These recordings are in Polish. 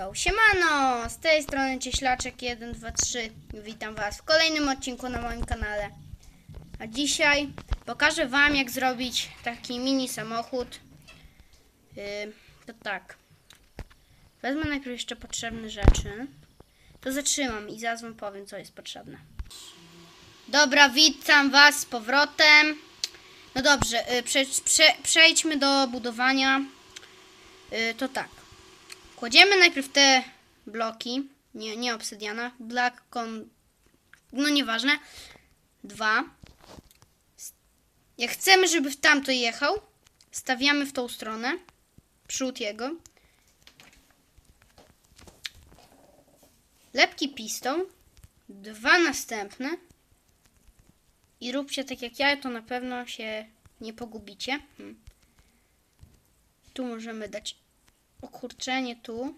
Yo, siemano! Z tej strony Cieślaczek123. Witam Was w kolejnym odcinku na moim kanale. A dzisiaj pokażę Wam, jak zrobić taki mini samochód. Yy, to tak. Wezmę najpierw jeszcze potrzebne rzeczy. To zatrzymam i zaraz Wam powiem, co jest potrzebne. Dobra, witam Was z powrotem. No dobrze, yy, prze, prze, przejdźmy do budowania. Yy, to tak. Kładziemy najpierw te bloki, nie, nie obsydiana, black con, no nieważne, dwa. Jak chcemy, żeby w tamto jechał, stawiamy w tą stronę, przód jego. Lepki piston, dwa następne i róbcie tak jak ja, to na pewno się nie pogubicie. Hmm. Tu możemy dać ukurczenie tu,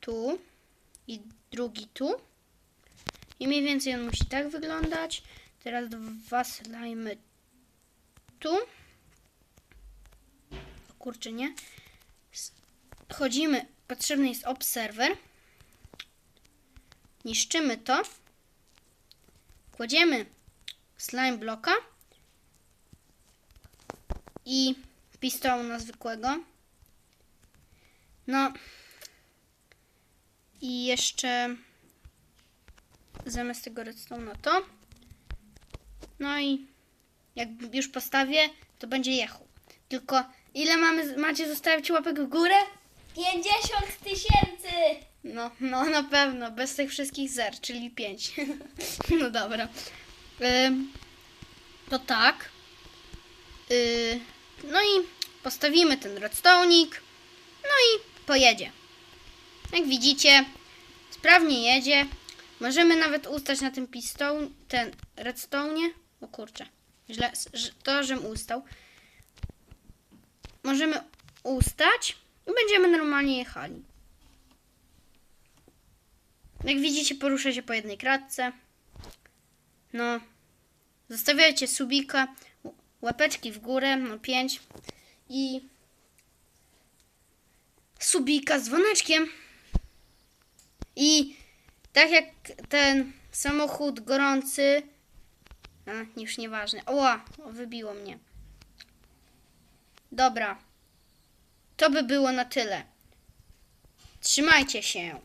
tu i drugi tu. I mniej więcej on musi tak wyglądać. Teraz dwa slajmy tu. O kurczę, nie. Chodzimy, potrzebny jest obserwer. Niszczymy to. Kładziemy slime bloka i pistona zwykłego. No i jeszcze zamiast tego redstone'a to. No i jak już postawię, to będzie jechał. Tylko ile mamy, macie zostawić łapek w górę? 50 tysięcy! No, no na pewno, bez tych wszystkich zer, czyli 5. no dobra. Ym, to tak. Y, no i postawimy ten redstone'ik. No i pojedzie. Jak widzicie, sprawnie jedzie. Możemy nawet ustać na tym pistone, ten redstone'ie. O kurczę, źle, to, żem ustał. Możemy ustać i będziemy normalnie jechali. Jak widzicie, porusza się po jednej kratce. No, zostawiajcie subika, łapeczki w górę, no 5 i subika z dzwoneczkiem. I tak jak ten samochód gorący, a już nieważne. Oła, wybiło mnie. Dobra, to by było na tyle. Trzymajcie się.